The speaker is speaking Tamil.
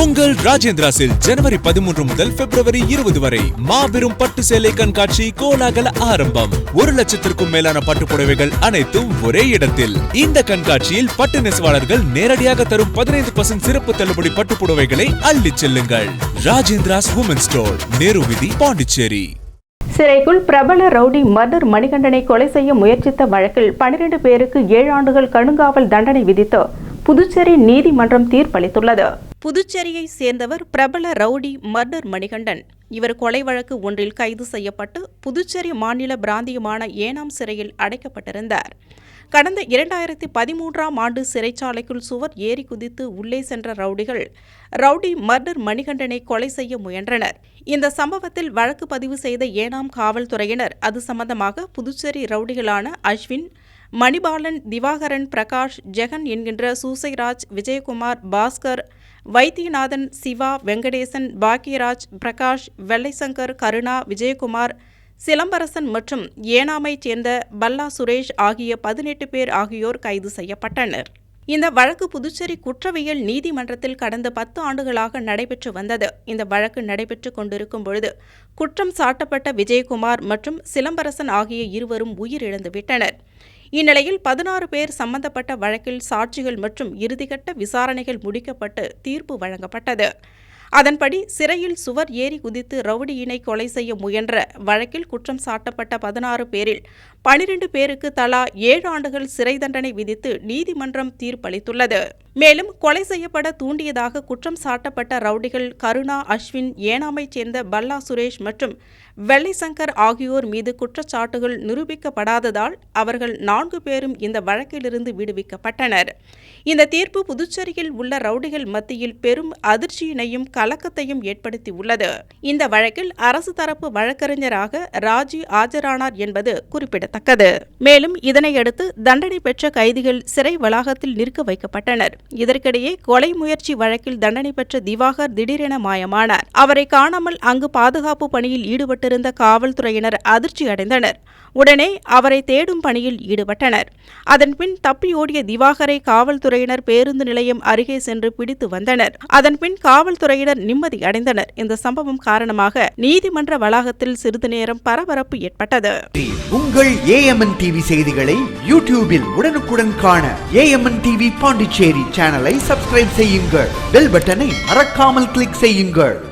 உங்கள் ராஜேந்திராஸில் ஜனவரி பதிமூன்று முதல் பிப்ரவரி இருபது வரை மாபெரும் பட்டு சேலை கண்காட்சி கோலாகல ஆரம்பம். ஒரு லட்சத்திற்கும் மேலான பட்டு புடவைகள் அனைத்தும் ஒரே இடத்தில். இந்த கண்காட்சியில் பட்டு நெசவாளர்கள் நேரடியாக தரும் பதினைந்து பர்சன்ட் சிறப்பு தள்ளுபடி பட்டு புடவைகளை அள்ளி செல்லுங்கள். ராஜேந்திராஸ் உமன் ஸ்டோர் நேரு விதி பாண்டிச்சேரி சிறைக்குள் பிரபல ரவுடி மர்டர் மணிகண்டனை கொலை செய்ய முயற்சித்த வழக்கில் பனிரெண்டு பேருக்கு ஏழு ஆண்டுகள் கடுங்காவல் தண்டனை விதித்து புதுச்சேரி நீதிமன்றம் தீர்ப்பளித்துள்ளது. புதுச்சேரியை சேர்ந்தவர் பிரபல ரவுடி மர்டர் மணிகண்டன். இவர் கொலை வழக்கு ஒன்றில் கைது செய்யப்பட்டு புதுச்சேரி மாநில பிராந்தியமான ஏனாம் சிறையில் அடைக்கப்பட்டிருந்தார். கடந்த இரண்டாயிரத்தி பதிமூன்றாம் ஆண்டு சிறைச்சாலைக்குள் சுவர் ஏறி குதித்து உள்ளே சென்ற ரவுடிகள் ரவுடி மர்டர் மணிகண்டனை கொலை செய்ய முயன்றனர். இந்த சம்பவத்தில் வழக்கு பதிவு செய்த ஏனாம் காவல்துறையினர் அது சம்பந்தமாக புதுச்சேரி ரவுடிகளான அஸ்வின் மணிபாலன் திவாகரன் பிரகாஷ் ஜெகன் என்கின்ற சூசைராஜ் விஜயகுமார் பாஸ்கர் வைத்தியநாதன் சிவா வெங்கடேசன் பாக்கியராஜ் பிரகாஷ் வெள்ளைசங்கர் கருணா விஜயகுமார் சிலம்பரசன் மற்றும் ஏனாமைச் சேர்ந்த பல்லா சுரேஷ் ஆகிய பதினெட்டு பேர் ஆகியோர் கைது செய்யப்பட்டனர். இந்த வழக்கு புதுச்சேரி குற்றவியல் நீதிமன்றத்தில் கடந்த பத்து ஆண்டுகளாக நடைபெற்று வந்தது. இந்த வழக்கு நடைபெற்று கொண்டிருக்கும் பொழுது குற்றம் சாட்டப்பட்ட விஜயகுமார் மற்றும் சிலம்பரசன் ஆகிய இருவரும் உயிரிழந்துவிட்டனர். இந்நிலையில் பதினாறு பேர் சம்பந்தப்பட்ட வழக்கில் சாட்சிகள் மற்றும் இறுதிக்கட்ட விசாரணைகள் முடிக்கப்பட்டு தீர்ப்பு வழங்கப்பட்டது. அதன்படி சிறையில் சுவர் ஏறி குதித்து ரவுடியினை கொலை செய்ய முயன்ற வழக்கில் குற்றம் சாட்டப்பட்ட பதினாறு பேரில் பனிரெண்டு பேருக்கு தலா ஏழு ஆண்டுகள் சிறை தண்டனை விதித்து நீதிமன்றம் தீர்ப்பளித்துள்ளது. மேலும் கொலை செய்யப்பட தூண்டியதாக குற்றம் சாட்டப்பட்ட ரவுடிகள் கருணா அஸ்வின் ஏனாமைச் சேர்ந்த பல்லா சுரேஷ் மற்றும் வெள்ளைசங்கர் ஆகியோர் மீது குற்றச்சாட்டுகள் நிரூபிக்கப்படாததால் அவர்கள் நான்கு பேரும் இந்த வழக்கிலிருந்து விடுவிக்கப்பட்டனர். இந்த தீர்ப்பு புதுச்சேரியில் உள்ள ரவுடிகள் மத்தியில் பெரும் அதிர்ச்சியினையும் கலக்கத்தையும் ஏற்படுத்தியுள்ளது. இந்த வழக்கில் அரசு தரப்பு வழக்கறிஞராக ராஜி ஆஜரானார் என்பது குறிப்பிடத்தக்கது. மேலும் இதனையடுத்து தண்டனை பெற்ற கைதிகள் சிறை வளாகத்தில் நிற்க வைக்கப்பட்டனர். இதற்கிடையே கொலை முயற்சி வழக்கில் தண்டனை பெற்ற திவாகர் திடீரென மாயமானார். அவரை காணாமல் அங்கு பாதுகாப்பு பணியில் ஈடுபட்டிருந்த காவல்துறையினர் அதிர்ச்சி அடைந்தனர். உடனே அவரை தேடும் பணியில் ஈடுபட்டனர். அதன்பின் தப்பியோடிய திவாகரை காவல்துறையினர் பேருந்து நிலையம் அருகே சென்று பிடித்து வந்தனர். அதன்பின் காவல்துறையினர் நிம்மதி அடைந்தனர். இந்த சம்பவம் காரணமாக நீதிமன்ற வளாகத்தில் சிறிது நேரம் பரபரப்பு ஏற்பட்டது. உங்கள் ஏஎம்என் டிவி செய்திகளை யூடியூபில் உடனுக்குடன் காண ஏஎம்என் டிவி பாண்டிச்சேரி சேனலை சப்ஸ்கிரைப் செய்யுங்கள். பெல் பட்டனை மறக்காமல் கிளிக் செய்யுங்கள்.